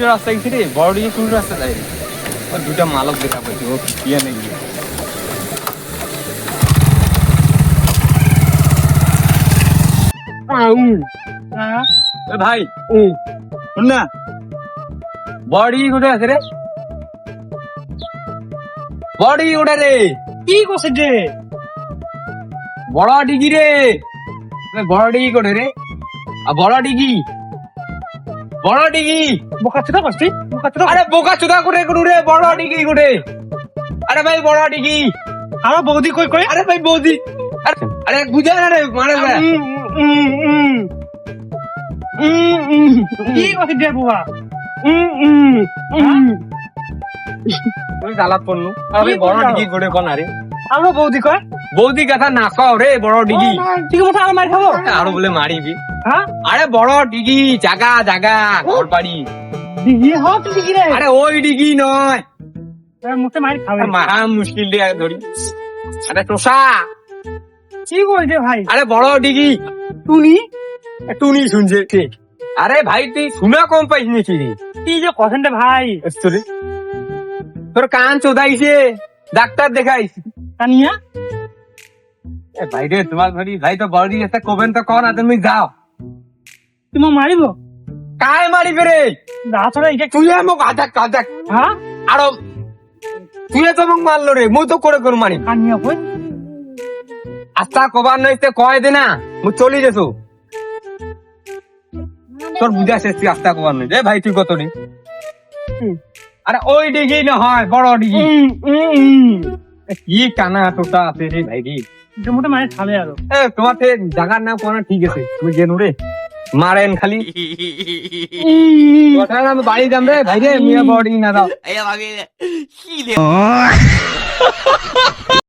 কোনটা রাস্তা গেছে রে বড় ডিগি কোন রাস্তা যায় রে ও দুটা মালক দেখা পাইছি ও কিয়া নেই। ভাই। শোন না। বড় কোথায় আছে রে। বড় কোথায় রে। কি করছে যে? বড় ডিগি রে। বড় ডিগি রে? আ বড় ডিগি? বড় ডিগি। বোকা চুদা করছি বোকা চুদা আরে বোকা চোদা করে করু বড় ডিগি করে আরে ভাই বড় ডিগি। আমার বৌদি কই কই? আরে ভাই বৌদি। আরে আরে বুঝা না রে না কি করছে যে বুয়া? তুই জ্বালাত পড়লু আরে বড় ডিগি করে কোন আরে আমার বৌদি কয়? বৌদি কথা না কও রে বড় ডিগি। ঠিক মতো আমার মার খাব? আরও বলে মারিবি। হ্যাঁ? আরে বড় ডিগি জাগা জাগা ঘর বাড়ি। দিদি হ তুই দিদি রে। আরে ওই ডিগি নয়। মুখে মার খাবে। মহা মুশকিল দিয়ে ধরি। আরে তোষা। কি করছে ভাই? আরে বড় ডিগি। তুমি টুনি শুনছে। আরে ভাই তুই শুনা কম পাইস নাকি কি যে কথা ভাই? তোরে। কান চোদাইছে। ডাক্তার দেখাইস কানিয়া? এ ভাই রে তোমার ভাই তো বড় কবেন তো না তুমি যাও। তুমি মারিব কায় মারিবে রে তুই আধাক হ্যাঁ আরও তুই তো মোক মারলো রে মুই তো করে করে মারি কানিয়া কই আস্তা কবার নইতে কয় দে না মুই চলি যেছো তোর বুঝা শেষ তুই আস্তা কবার নই রে ভাই তুই কত হুম। আরে ওই ডিগি নহয় বড় ডিগি। কি কানা টোটা আছে রে ভাই রে মতো মারে খাবে আরও। এ তোমার তে জাগার নাম কোনা ঠিক আছে। তুমি জেনু রে। মারেন খালি। কথা আমি বাড়ি যাম রে ভাই রে মিয়া বডি না দাও।